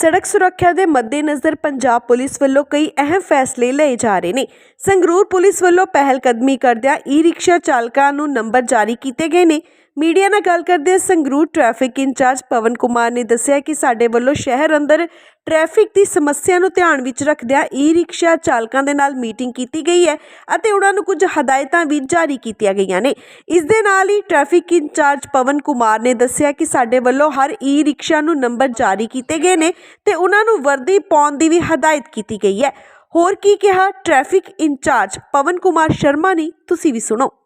ਸੜਕ ਸੁਰੱਖਿਆ ਦੇ ਮੱਦੇਨਜ਼ਰ ਪੰਜਾਬ ਪੁਲਿਸ ਵੱਲੋਂ ਕਈ ਅਹਿਮ ਫੈਸਲੇ ਲਏ ਜਾ ਰਹੇ ਨੇ। ਸੰਗਰੂਰ ਪੁਲਿਸ ਵੱਲੋਂ ਪਹਿਲ ਕਦਮੀ ਕਰਦਿਆਂ ਈ-ਰਿਕਸ਼ਾ ਚਾਲਕਾਂ ਨੂੰ ਨੰਬਰ ਜਾਰੀ ਕੀਤੇ ਗਏ ਨੇ। ਮੀਡੀਆ ਨਾਲ ਗੱਲ ਕਰਦੇ ਸੰਗਰੂਰ ਟ੍ਰੈਫਿਕ ਇੰਚਾਰਜ ਪਵਨ ਕੁਮਾਰ ਨੇ ਦੱਸਿਆ ਕਿ ਸਾਡੇ ਵੱਲੋਂ ਸ਼ਹਿਰ ਅੰਦਰ ਟ੍ਰੈਫਿਕ ਦੀ ਸਮੱਸਿਆ ਨੂੰ ਧਿਆਨ ਵਿੱਚ ਰੱਖਦਿਆਂ ਈ-ਰਿਕਸ਼ਾ ਚਾਲਕਾਂ ਦੇ ਨਾਲ ਮੀਟਿੰਗ ਕੀਤੀ ਗਈ ਹੈ ਅਤੇ ਉਹਨਾਂ ਨੂੰ ਕੁਝ ਹਦਾਇਤਾਂ ਵੀ ਜਾਰੀ ਕੀਤੀਆਂ ਗਈਆਂ ਨੇ। ਇਸ ਦੇ ਨਾਲ ਹੀ ਟ੍ਰੈਫਿਕ ਇੰਚਾਰਜ ਪਵਨ ਕੁਮਾਰ ਨੇ ਦੱਸਿਆ ਕਿ ਸਾਡੇ ਵੱਲੋਂ ਹਰ ਈ-ਰਿਕਸ਼ਾ ਨੂੰ ਨੰਬਰ ਜਾਰੀ ਕੀਤੇ ਗਏ ਨੇ ਤੇ ਉਹਨਾਂ ਨੂੰ ਵਰਦੀ ਪਾਉਣ ਦੀ ਵੀ ਹਦਾਇਤ ਕੀਤੀ ਗਈ ਹੈ। ਹੋਰ ਕੀ ਕਿਹਾ ਟ੍ਰੈਫਿਕ ਇੰਚਾਰਜ ਪਵਨ ਕੁਮਾਰ ਸ਼ਰਮਾ ਨੇ? ਤੁਸੀਂ ਵੀ ਸੁਣੋ।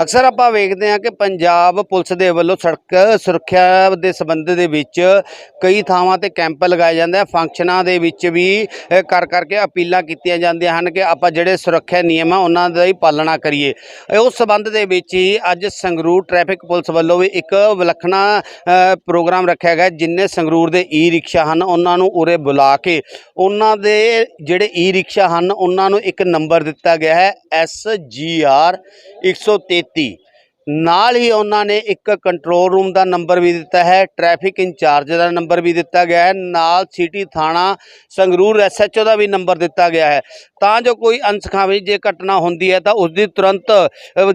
ਅਕਸਰ ਆਪਾਂ ਵੇਖਦੇ ਹਾਂ ਕਿ ਪੰਜਾਬ ਪੁਲਿਸ ਦੇ ਵੱਲੋਂ ਸੜਕ ਸੁਰੱਖਿਆ ਦੇ ਸੰਬੰਧ ਦੇ ਵਿੱਚ ਕਈ ਥਾਵਾਂ ਤੇ ਕੈਂਪ ਲਗਾਏ ਜਾਂਦੇ ਆ। ਫੰਕਸ਼ਨਾਂ ਦੇ ਵਿੱਚ ਵੀ ਅ, ਕਰ ਕਰਕੇ ਅਪੀਲਾਂ ਕੀਤੀਆਂ ਜਾਂਦੀਆਂ ਹਨ ਕਿ ਆਪਾਂ ਜਿਹੜੇ ਸੁਰੱਖਿਆ ਨਿਯਮ ਆ ਉਹਨਾਂ ਦੀ ਪਾਲਣਾ ਕਰੀਏ। ਉਸ ਸੰਬੰਧ ਦੇ ਵਿੱਚ ਹੀ ਅੱਜ ਸੰਗਰੂਰ ਟ੍ਰੈਫਿਕ ਪੁਲਿਸ ਵੱਲੋਂ ਵੀ ਇੱਕ ਵਿਲੱਖਣਾ ਪ੍ਰੋਗਰਾਮ ਰੱਖਿਆ ਗਿਆ ਜਿੰਨੇ ਸੰਗਰੂਰ ਦੇ ਈ ਰਿਕਸ਼ਾ ਹਨ ਉਹਨਾਂ ਨੂੰ ਉਰੇ ਬੁਲਾ ਕੇ ਉਹਨਾਂ ਦੇ ਜਿਹੜੇ ਈ ਰਿਕਸ਼ਾ ਹਨ ਉਹਨਾਂ ਨੂੰ ਇੱਕ ਨੰਬਰ ਦਿੱਤਾ ਗਿਆ ਹੈ ਐਸ ਜੀ ਆਰ 133 ਨਾਲ ਹੀ ਉਹਨਾਂ ਨੇ ਇੱਕ ਕੰਟਰੋਲ ਰੂਮ ਦਾ ਨੰਬਰ ਵੀ ਦਿੱਤਾ ਹੈ ਟ੍ਰੈਫਿਕ ਇੰਚਾਰਜ ਦਾ ਨੰਬਰ ਵੀ ਦਿੱਤਾ ਗਿਆ ਹੈ ਨਾਲ ਸਿਟੀ ਥਾਣਾ ਸੰਗਰੂਰ ਐਸਐਚਓ ਦਾ ਵੀ ਨੰਬਰ ਦਿੱਤਾ ਗਿਆ ਹੈ। ਤਾਂ ਜੋ ਕੋਈ ਅਨਸਖਾਵੀ ਜੇ ਘਟਨਾ ਹੁੰਦੀ ਹੈ ਤਾਂ ਉਸ ਦੀ ਤੁਰੰਤ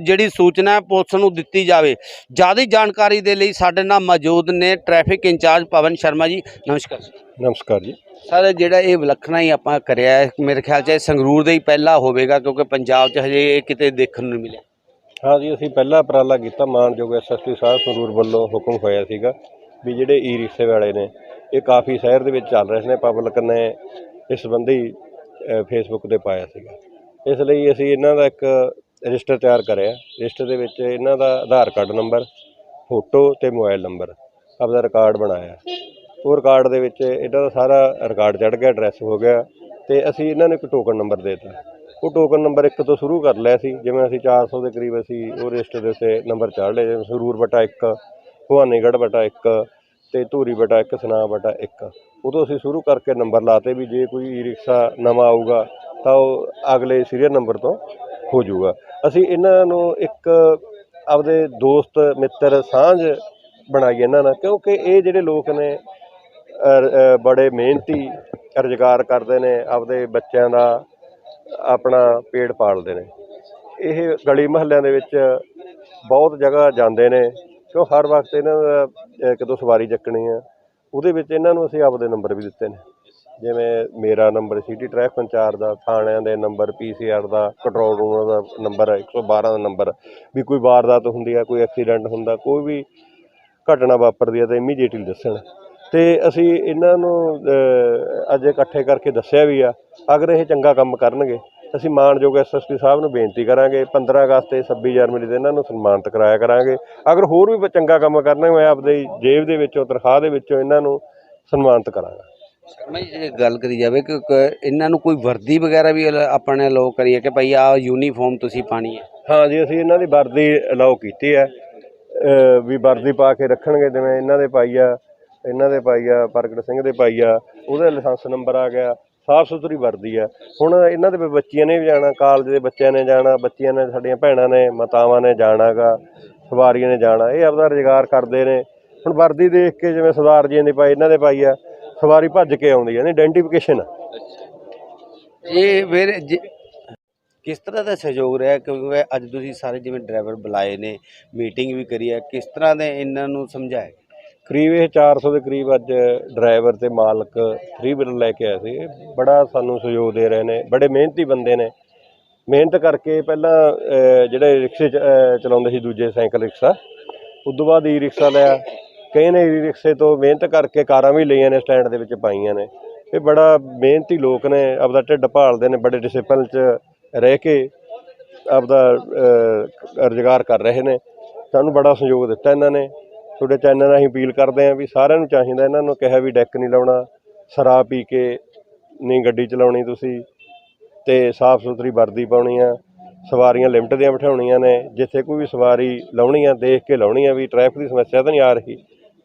ਜਿਹੜੀ ਸੂਚਨਾ ਪੁਲਿਸ ਨੂੰ ਦਿੱਤੀ ਜਾਵੇ। ਜ਼ਿਆਦਾ ਜਾਣਕਾਰੀ ਦੇ ਲਈ ਸਾਡੇ ਨਾਲ ਮੌਜੂਦ ਨੇ ਟ੍ਰੈਫਿਕ ਇੰਚਾਰਜ ਪਵਨ ਸ਼ਰਮਾ ਜੀ। ਨਮਸਕਾਰ ਨਮਸਕਾਰ ਜੀ। ਸਰ ਜਿਹੜਾ ਇਹ ਵਿਲੱਖਣਾ ਹੀ ਆਪਾਂ ਕਰਿਆ ਹੈ, ਮੇਰੇ ਖਿਆਲ 'ਚ ਇਹ ਸੰਗਰੂਰ ਦਾ ਹੀ ਪਹਿਲਾ ਹੋਵੇਗਾ ਕਿਉਂਕਿ ਪੰਜਾਬ 'ਚ ਹਜੇ ਇਹ ਕਿਤੇ ਦੇਖਣ ਨੂੰ ਨਹੀਂ ਮਿਲਿਆ। ਹਾਂਜੀ ਅਸੀਂ ਪਹਿਲਾ ਉਪਰਾਲਾ ਕੀਤਾ, ਮਾਨਯੋਗ ਐਸਐਸਪੀ ਸਾਹਿਬ ਸੰਗਰੂਰ ਵੱਲੋਂ ਹੁਕਮ ਹੋਇਆ ਸੀਗਾ ਵੀ ਜਿਹੜੇ ਈ ਰਿਕਸ਼ੇ ਵਾਲੇ ਨੇ, ਇਹ ਕਾਫੀ ਸ਼ਹਿਰ ਦੇ ਵਿੱਚ ਚੱਲ ਰਹੇ ਨੇ ਪਬਲਿਕ ਨੇ ਇਸ ਸੰਬੰਧੀ ਫੇਸਬੁੱਕ ਤੇ ਪਾਇਆ ਸੀਗਾ। ਇਸ ਲਈ ਅਸੀਂ ਇਹਨਾਂ ਦਾ ਇੱਕ ਰਜਿਸਟਰ ਤਿਆਰ ਕਰਿਆ। ਰਜਿਸਟਰ ਦੇ ਵਿੱਚ ਇਹਨਾਂ ਦਾ ਆਧਾਰ ਕਾਰਡ ਨੰਬਰ, ਫੋਟੋ ਤੇ ਮੋਬਾਈਲ ਨੰਬਰ, ਆਪਦਾ ਰਿਕਾਰਡ ਬਣਾਇਆ। ਉਹ ਰਿਕਾਰਡ ਦੇ ਵਿੱਚ ਇਹਨਾਂ ਦਾ ਸਾਰਾ ਰਿਕਾਰਡ ਚੜ ਗਿਆ, ਐਡਰੈਸ ਹੋ ਗਿਆ ਤੇ ਅਸੀਂ ਇਹਨਾਂ ਨੂੰ ਇੱਕ ਟੋਕਨ ਨੰਬਰ ਦੇ ਦਿੱਤਾ। ਉਹ ਟੋਕਨ ਨੰਬਰ 1 ਤੋਂ ਸ਼ੁਰੂ ਕਰ ਲਿਆ ਸੀ, ਜਿਵੇਂ ਅਸੀਂ 400 ਦੇ ਕਰੀਬ ਅਸੀਂ ਉਹ ਰਜਿਸਟਰ ਦੇ ਉੱਤੇ ਨੰਬਰ ਚਾੜ ਲਏ, ਜਿਵੇਂ ਸਰੂਰ ਬਟਾ 1 ਭਵਾਨੀਗੜ੍ਹ ਬਟਾ 1 ਤੇ ਧੂਰੀ ਬਟਾ 1 ਸੁਨਾ ਬਟਾ 1 ਉਦੋਂ ਅਸੀਂ ਸ਼ੁਰੂ ਕਰਕੇ ਨੰਬਰ ਲਾਤੇ ਵੀ ਜੇ ਕੋਈ ਈ ਰਿਕਸ਼ਾ ਨਵਾਂ ਆਊਗਾ ਤਾਂ ਉਹ ਅਗਲੇ ਸੀਰੀਅਲ ਨੰਬਰ ਤੋਂ ਹੋ ਜਾਊਗਾ। ਅਸੀਂ ਇਹਨਾਂ ਨੂੰ ਇੱਕ ਆਪਦੇ ਦੋਸਤ, ਮਿੱਤਰ ਸਾਂਝ ਬਣਾਈ ਇਹਨਾਂ ਨਾਲ, ਕਿਉਂਕਿ ਇਹ ਜਿਹੜੇ ਲੋਕ ਨੇ ਬੜੇ ਮਿਹਨਤੀ, ਰੁਜ਼ਗਾਰ ਕਰਦੇ ਨੇ, ਆਪਦੇ ਬੱਚਿਆਂ ਦਾ ਆਪਣਾ ਪੇਟ ਪਾਲਦੇ ਨੇ। ਇਹ ਗਲੀ ਮਹੱਲਿਆਂ ਦੇ ਵਿੱਚ ਬਹੁਤ ਜਗ੍ਹਾ ਜਾਂਦੇ ਨੇ ਕਿਉਂ ਹਰ ਵਕਤ ਇਹਨਾਂ ਦਾ ਅ, ਕਿਤੋਂ ਸਵਾਰੀ ਚੱਕਣੀ ਆ। ਉਹਦੇ ਵਿੱਚ ਇਹਨਾਂ ਨੂੰ ਅਸੀਂ ਆਪਦੇ ਨੰਬਰ ਵੀ ਦਿੱਤੇ ਨੇ। ਜਿਵੇਂ ਮੇਰਾ ਨੰਬਰ ਸਿਟੀ ਟ੍ਰੈਫਿਕ ਇੰਚਾਰਜ ਦਾ ਥਾਣਿਆਂ ਦੇ ਨੰਬਰ ਪੀਸੀਆਰ ਦਾ ਕੰਟਰੋਲ ਰੂਮ ਦਾ ਨੰਬਰ 112 ਦਾ ਨੰਬਰ। ਵੀ ਕੋਈ ਵਾਰਦਾਤ ਹੁੰਦੀ ਆ ਕੋਈ ਐਕਸੀਡੈਂਟ ਹੁੰਦਾ ਕੋਈ ਵੀ ਘਟਨਾ ਵਾਪਰਦੀ ਹੈ ਤਾਂ ਇਮੀਡੀਏਟਲੀ ਦੱਸਣ। ਤੇ ਅਸੀਂ ਇਹਨਾਂ ਨੂੰ ਅੱਜ ਇਕੱਠੇ ਕਰਕੇ ਦੱਸਿਆ ਵੀ ਆ ਅਗਰ ਇਹ ਚੰਗਾ ਕੰਮ ਕਰਨਗੇ ਅਸੀਂ ਮਾਨਯੋਗ ਐਸਐਸਪੀ ਸਾਹਿਬ ਨੂੰ ਬੇਨਤੀ ਕਰਾਂਗੇ 15 ਅਗਸਤ ਤੇ 26 ਜਨਵਰੀ ਤੇ ਇਹਨਾਂ ਨੂੰ ਸਨਮਾਨਿਤ ਕਰਾਇਆ ਕਰਾਂਗੇ। ਅਗਰ ਹੋਰ ਵੀ ਚੰਗਾ ਕੰਮ ਕਰਨਗੇ ਮੈਂ ਆਪਦੇ ਜੇਬ ਦੇ ਵਿੱਚੋਂ ਤਨਖਾਹ ਦੇ ਵਿੱਚੋਂ ਇਹਨਾਂ ਨੂੰ ਸਨਮਾਨਿਤ ਕਰਾਂਗਾ। ਮੈਂ ਜੇ ਗੱਲ ਕਰੀ ਜਾਵੇ ਕਿ ਇਹਨਾਂ ਨੂੰ ਕੋਈ ਵਰਦੀ ਵਗੈਰਾ ਵੀ ਆਪਣੇ ਲੋ ਕਰੀਏ ਕਿ ਭਈ ਆ ਯੂਨੀਫਾਰਮ ਤੁਸੀਂ ਪਾਣੀ ਹੈ? ਹਾਂ ਜੀ ਅਸੀਂ ਇਹਨਾਂ ਦੀ ਵਰਦੀ ਅਲਾਉ ਕੀਤੀ ਹੈ। ਵੀ ਵਰਦੀ ਪਾ ਕੇ ਰੱਖਣਗੇ ਜਿਵੇਂ ਇਹਨਾਂ ਦੇ ਪਾਈ ਆ ਇਹਨਾਂ ਦੇ ਪਾਈ ਆ, ਪ੍ਰਗਟ ਸਿੰਘ ਦੇ ਪਾਈ ਆ, ਉਹਦਾ ਲਾਇਸੈਂਸ ਨੰਬਰ ਆ ਗਿਆ, ਸਾਫ਼ ਸੁਥਰੀ ਵਰਦੀ ਆ। ਹੁਣ ਇਹਨਾਂ ਦੇ ਬੱਚੀਆਂ ਨੇ ਵੀ ਜਾਣਾ, ਕਾਲਜ ਦੇ ਬੱਚਿਆਂ ਨੇ ਜਾਣਾ, ਬੱਚੀਆਂ ਨੇ ਸਾਡੀਆਂ ਭੈਣਾਂ ਨੇ, ਮਾਤਾਵਾਂ ਨੇ ਜਾਣਾਗਾ ਸਵਾਰੀਆਂ ਨੇ ਜਾਣਾ, ਇਹ ਆਪਦਾ ਰੁਜ਼ਗਾਰ ਕਰਦੇ ਨੇ। ਹੁਣ ਵਰਦੀ ਦੇਖ ਕੇ ਜਿਵੇਂ ਸਰਦਾਰ ਜੀ ਨੇ ਪਾਈ, ਇਹਨਾਂ ਦੇ ਪਾਈ ਆ, ਸਵਾਰੀ ਭੱਜ ਕੇ ਆਉਂਦੀ ਹੈ ਨੇ ਆਇਡੈਂਟੀਫਿਕੇਸ਼ਨ ਇਹ ਫਿਰ ਜੇ- ਕਿਸ ਤਰ੍ਹਾਂ ਦਾ ਸਹਿਯੋਗ ਰਿਹਾ? ਕਿਉਂਕਿ ਅੱਜ ਤੁਸੀਂ ਸਾਰੇ ਜਿਵੇਂ ਡਰਾਈਵਰ ਬੁਲਾਏ ਨੇ ਮੀਟਿੰਗ ਵੀ ਕਰੀ ਹੈ ਕਿਸ ਤਰ੍ਹਾਂ ਦੇ ਇਹਨਾਂ ਨੂੰ ਸਮਝਾਇਆ? ਕਰੀਬ ਇਹ 400 ਦੇ ਕਰੀਬ ਅੱਜ ਡਰਾਈਵਰ ਤੇ ਮਾਲਕ ਫ੍ਰੀ ਵੀਲਰ ਲੈ ਕੇ ਆਏ ਸੀ। ਬੜਾ ਸਾਨੂੰ ਸਹਿਯੋਗ ਦੇ ਰਹੇ ਨੇ, ਬੜੇ ਮਿਹਨਤੀ ਬੰਦੇ ਨੇ। ਮਿਹਨਤ ਕਰਕੇ ਪਹਿਲਾਂ ਜਿਹੜੇ ਰਿਕਸ਼ੇ ਚ- ਚਲਾਉਂਦੇ ਸੀ ਦੂਜੇ ਸਾਈਕਲ ਰਿਕਸ਼ਾ ਉਸ ਤੋਂ ਬਾਅਦ ਈ ਰਿਕਸ਼ਾ ਲਿਆ। ਕਈ ਨੇ ਈ ਰਿਕਸ਼ੇ ਤੋਂ ਮਿਹਨਤ ਕਰਕੇ ਕਾਰਾਂ ਵੀ ਲਈਆਂ ਨੇ, ਸਟੈਂਡ ਦੇ ਵਿੱਚ ਪਾਈਆਂ ਨੇ। ਇਹ ਬੜਾ ਮਿਹਨਤੀ ਲੋਕ ਨੇ, ਆਪਦਾ ਢਿੱਡ ਭਾਲਦੇ ਨੇ, ਬੜੇ ਡਿਸਪਲਨ 'ਚ ਰਹਿ ਕੇ ਆਪਦਾ ਰੁਜ਼ਗਾਰ ਕਰ ਰਹੇ ਨੇ। ਸਾਨੂੰ ਬੜਾ ਸਹਿਯੋਗ ਦਿੱਤਾ ਇਹਨਾਂ ਨੇ। ਤੁਹਾਡੇ ਚੈਨਲ ਰਾਹੀਂ ਅਪੀਲ ਕਰਦੇ ਆਂ ਵੀ ਸਾਰਿਆਂ ਨੂੰ ਚਾਹੀਦਾ ਇਹਨਾਂ ਨੂੰ ਕਿਹਾ ਵੀ ਡੈਕ ਨਹੀਂ ਲਾਉਣਾ, ਸ਼ਰਾਬ ਪੀ ਕੇ ਨਹੀਂ ਗੱਡੀ ਚਲਾਉਣੀ ਤੁਸੀਂ ਤੇ ਸਾਫ਼ ਸੁਥਰੀ ਵਰਦੀ ਪਾਉਣੀ ਆ, ਸਵਾਰੀਆਂ ਲਿਮਟ ਦੀਆਂ ਬਿਠਾਉਣੀਆਂ ਨੇ, ਜਿੱਥੇ ਕੋਈ ਵੀ ਸਵਾਰੀ ਲਾਉਣੀ ਆ, ਦੇਖ ਕੇ ਲਾਉਣੀ ਆ ਵੀ ਟ੍ਰੈਫਿਕ ਦੀ ਸਮੱਸਿਆ ਤਾਂ ਨਹੀਂ ਆ ਰਹੀ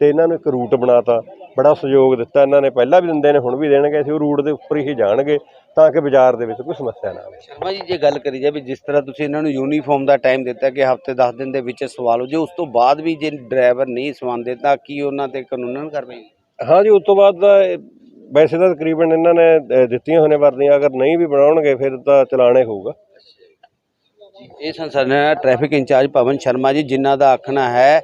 ਤੇ ਇਹਨਾਂ ਨੂੰ ਇੱਕ ਰੂਟ ਬਣਾਤਾ। ਬੜਾ ਸਹਿਯੋਗ ਦਿੱਤਾ ਇਹਨਾਂ ਨੇ ਪਹਿਲਾਂ ਵੀ ਦਿੰਦੇ ਨੇ ਹੁਣ ਵੀ ਦੇਣਗੇ ਅਸੀਂ ਉਹ ਰੂਟ ਦੇ ਉੱਪਰ ਹੀ ਜਾਣਗੇ ਤਾਂ ਕਿ ਬਾਜ਼ਾਰ ਦੇ ਵਿੱਚ ਕੋਈ ਸਮੱਸਿਆ ਨਾ ਆਵੇ। ਸ਼ਰਮਾ ਜੀ ਜੇ ਗੱਲ ਕਰੀ ਜਾਵੇ ਜਿਸ ਤਰ੍ਹਾਂ ਤੁਸੀਂ ਇਹਨਾਂ ਨੂੰ ਯੂਨੀਫਾਰਮ ਦਾ ਟਾਈਮ ਦਿੱਤਾ ਕਿ ਹਫ਼ਤੇ 10 ਦਿਨ ਦੇ ਵਿੱਚ ਸਵਾਲੋ ਜੇ ਉਸ ਤੋਂ ਬਾਅਦ ਵੀ ਜੇ ਡਰਾਈਵਰ ਨਹੀਂ ਸਵਾਉਂਦੇ ਤਾਂ ਕੀ ਉਹਨਾਂ ਤੇ ਕਾਨੂੰਨਨ ਕਾਰਵਾਈ ਹਾਂ ਜੀ ਉਸ ਤੋਂ ਬਾਅਦ ਵੈਸੇ ਤਾਂ ਤਕਰੀਬਨ ਇਹਨਾਂ ਨੇ ਦਿੱਤੀਆਂ ਹੋਣੇ ਵਰਦੀਆਂ ਅਗਰ ਨਹੀਂ ਵੀ ਬਣਾਉਣਗੇ ਫਿਰ ਤਾਂ ਚਲਾਣੇ ਹੋਊਗਾ। ਇਹ ਸੰਸਦ ਟ੍ਰੈਫਿਕ ਇੰਚਾਰਜ ਪਵਨ ਸ਼ਰਮਾ ਜੀ ਜਿਨ੍ਹਾਂ ਦਾ ਆਖਣਾ ਹੈ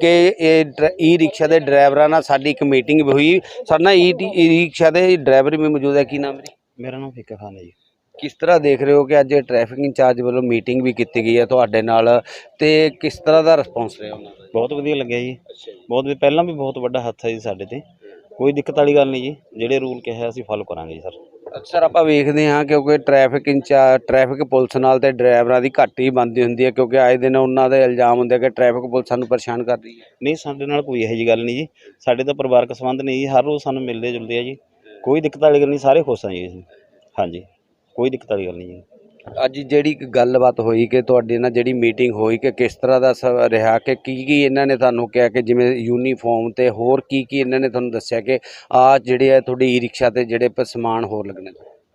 ਕਿ ਇਹ ਈ ਰਿਕਸ਼ਾ ਦੇ ਡਰਾਈਵਰਾਂ ਨਾਲ ਸਾਡੀ ਇੱਕ ਮੀਟਿੰਗ ਵੀ ਹੋਈ। ਸਾਡੇ ਨਾਲ ਈ ਈ ਰਿਕਸ਼ਾ ਦੇ ਡਰਾਈਵਰ ਵੀ ਮੌਜੂਦ ਹੈ। ਕੀ ਨਾਮ ਹੈ ਜੀ? ਮੇਰਾ ਨਾਮ ਫਿੱਕਾ ਖਾਨ ਹੈ ਜੀ। ਕਿਸ ਤਰ੍ਹਾਂ ਦੇਖ ਰਹੇ ਹੋ ਕਿ ਅੱਜ ਟ੍ਰੈਫਿਕ ਇੰਚਾਰਜ ਵੱਲੋਂ ਮੀਟਿੰਗ ਵੀ ਕੀਤੀ ਗਈ ਹੈ ਤੁਹਾਡੇ ਨਾਲ? ਤੇ ਕਿਸ ਤਰ੍ਹਾਂ ਦਾ ਰਿਸਪੌਂਸ ਰਿਹਾ ਉਹਨਾਂ ਦਾ? ਬਹੁਤ ਵਧੀਆ ਲੱਗਿਆ ਜੀ। ਬਹੁਤ ਵੀ ਪਹਿਲਾਂ ਵੀ ਬਹੁਤ ਵੱਡਾ ਹੱਥ ਹੈ ਜੀ ਸਾਡੇ ਤੇ। ਕੋਈ ਦਿੱਕਤ ਵਾਲੀ ਗੱਲ ਨਹੀਂ ਜੀ। ਜਿਹੜੇ ਰੂਲ ਕਿਹਾ ਅਸੀਂ ਫੋਲੋ ਕਰਾਂਗੇ ਜੀ ਸਰ। ਅਕਸਰ ਆਪਾਂ ਵੇਖਦੇ ਹਾਂ ਕਿਉਂਕਿ ਟ੍ਰੈਫਿਕ ਇੰਚਾਰਜ ਟ੍ਰੈਫਿਕ ਪੁਲਿਸ ਨਾਲ ਤੇ ਡਰਾਈਵਰਾਂ ਦੀ ਘੱਟ ਹੀ ਬਣਦੀ ਹੁੰਦੀ ਹੈ ਕਿਉਂਕਿ ਆਏ ਦਿਨ ਉਹਨਾਂ ਦੇ ਇਲਜ਼ਾਮ ਹੁੰਦੇ ਕਿ ਟ੍ਰੈਫਿਕ ਪੁਲਿਸ ਸਾਨੂੰ ਪਰੇਸ਼ਾਨ ਕਰ ਰਹੀ ਹੈ। ਨਹੀਂ ਸਾਡੇ ਨਾਲ ਕੋਈ ਇਹੋ ਜਿਹੀ ਗੱਲ ਨਹੀਂ ਜੀ। ਸਾਡੇ ਤਾਂ ਪਰਿਵਾਰਕ ਸੰਬੰਧ ਨਹੀਂ ਜੀ। ਹਰ ਰੋਜ਼ ਸਾਨੂੰ ਮਿਲਦੇ ਜੁਲਦੇ ਆ ਜੀ। ਕੋਈ ਦਿੱਕਤ ਵਾਲੀ ਗੱਲ ਨਹੀਂ ਸਾਰੇ ਖੁਸ਼ ਆ ਜੀ ਅਸੀਂ। ਹਾਂਜੀ। ਕੋਈ ਦਿੱਕਤ ਵਾਲੀ ਗੱਲ ਨਹੀਂ ਜੀ। ਅੱਜ ਜਿਹੜੀ ਗੱਲਬਾਤ ਹੋਈ ਕਿ ਤੁਹਾਡੇ ਨਾਲ ਜਿਹੜੀ ਮੀਟਿੰਗ ਹੋਈ ਕਿ ਕਿਸ ਤਰ੍ਹਾਂ ਦਾ ਸ- ਰਿਹਾ ਕਿ ਕੀ ਕੀ ਇਹਨਾਂ ਨੇ ਤੁਹਾਨੂੰ ਕਿਹਾ ਕਿ ਜਿਵੇਂ ਯੂਨੀਫਾਰਮ ਤੇ ਹੋਰ ਕੀ ਕੀ ਇਹਨਾਂ ਨੇ ਤੁਹਾਨੂੰ ਦੱਸਿਆ ਕਿ ਆ ਜਿਹੜੇ ਆ ਤੁਹਾਡੇ ਈ ਰਿਕਸ਼ਾ ਤੇ ਜਿਹੜੇ ਪ- ਸਮਾਨ ਹੋਰ ਲੱਗਣੇ?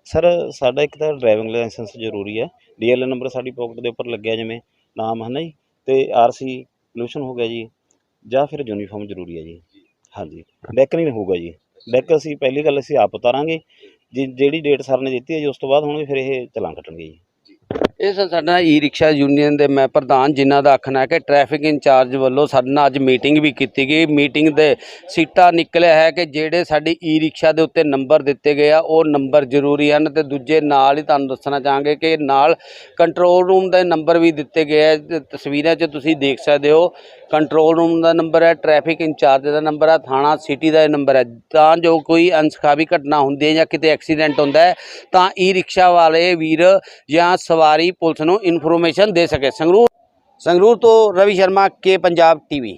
ਸਰ, ਸਾਡਾ ਇੱਕ ਤਾਂ ਡਰਾਈਵਿੰਗ ਲਾਇਸੈਂਸ ਜ਼ਰੂਰੀ ਹੈ ਡੀਐਲ ਨੰਬਰ ਸਾਡੀ ਪਾਕਟ ਦੇ ਉੱਪਰ ਲੱਗਿਆ ਜਿਵੇਂ ਨਾਮ ਹੈ ਨਾ ਜੀ? ਤੇ ਆਰਸੀ ਪੋਲੂਸ਼ਨ ਹੋ ਗਿਆ ਜੀ, ਜਾਂ ਫਿਰ ਯੂਨੀਫਾਰਮ ਜ਼ਰੂਰੀ ਹੈ ਜੀ। ਹਾਂਜੀ। ਡੈਕ ਨਹੀਂ ਹੋਊਗਾ ਜੀ। ਡੈਕ ਅਸੀਂ ਪਹਿਲੀ ਗੱਲ ਅਸੀਂ ਆਪ ਉਤਾਰਾਂਗੇ। ਜਿਹੜੀ ਡੇਟ ਸਰ ਨੇ ਦਿੱਤੀ ਹੈ ਜੀ, ਉਸ ਤੋਂ ਬਾਅਦ ਹੋਣਗੇ ਫਿਰ ਇਹ ਚਲਾਨ ਕੱਟਣਗੇ ਜੀ। ਇਹ ਸਰ ਸਾਡਾ ਈ ਰਿਕਸ਼ਾ ਯੂਨੀਅਨ ਦੇ ਮੈਂ ਪ੍ਰਧਾਨ ਜਿਨ੍ਹਾਂ ਦਾ ਆਖਣਾ ਹੈ ਕਿ ਟ੍ਰੈਫਿਕ ਇੰਚਾਰਜ ਵੱਲੋਂ ਸਾਡੇ ਨਾਲ ਅੱਜ ਮੀਟਿੰਗ ਵੀ ਕੀਤੀ ਗਈ। ਮੀਟਿੰਗ ਦੇ ਸੀਟਾ ਨਿਕਲਿਆ ਹੈ ਕਿ ਜਿਹੜੇ ਸਾਡੀ ਈ ਰਿਕਸ਼ਾ ਦੇ ਉੱਤੇ ਨੰਬਰ ਦਿੱਤੇ ਗਏ ਆ, ਉਹ ਨੰਬਰ ਜ਼ਰੂਰੀ ਹਨ ਤੇ ਦੂਜੇ ਨਾਲ ਹੀ ਤੁਹਾਨੂੰ ਦੱਸਣਾ ਚਾਹਾਂਗੇ ਕਿ ਨਾਲ ਕੰਟਰੋਲ ਰੂਮ ਦੇ ਨੰਬਰ ਵੀ ਦਿੱਤੇ ਗਏ ਆ। ਤਸਵੀਰਾਂ 'ਚ ਤੁਸੀਂ ਦੇਖ ਸਕਦੇ ਹੋ, ਕੰਟਰੋਲ ਰੂਮ ਦਾ ਨੰਬਰ ਹੈ, ਟ੍ਰੈਫਿਕ ਇੰਚਾਰਜ ਦਾ ਨੰਬਰ ਹੈ, ਥਾਣਾ ਸਿਟੀ ਦਾ ਨੰਬਰ ਹੈ। ਤਾਂ ਜੋ ਕੋਈ ਅਨਸਖਾਵੀ ਘਟਨਾ ਹੁੰਦੀ ਹੈ ਜਾਂ ਕਿਤੇ ਐਕਸੀਡੈਂਟ ਹੁੰਦਾ ਹੈ, ਤਾਂ ਈ ਰਿਕਸ਼ਾ ਵਾਲੇ ਵੀਰ ਜਾਂ ਸਵਾਰੀ ਪੁਲਿਸ ਨੂੰ ਇਨਫੋਰਮੇਸ਼ਨ ਦੇ ਸਕੇ। ਸੰਗਰੂਰ ਸੰਗਰੂਰ ਤੋਂ ਰਵੀ ਸ਼ਰਮਾ ਕੇ ਪੰਜਾਬ ਟੀਵੀ।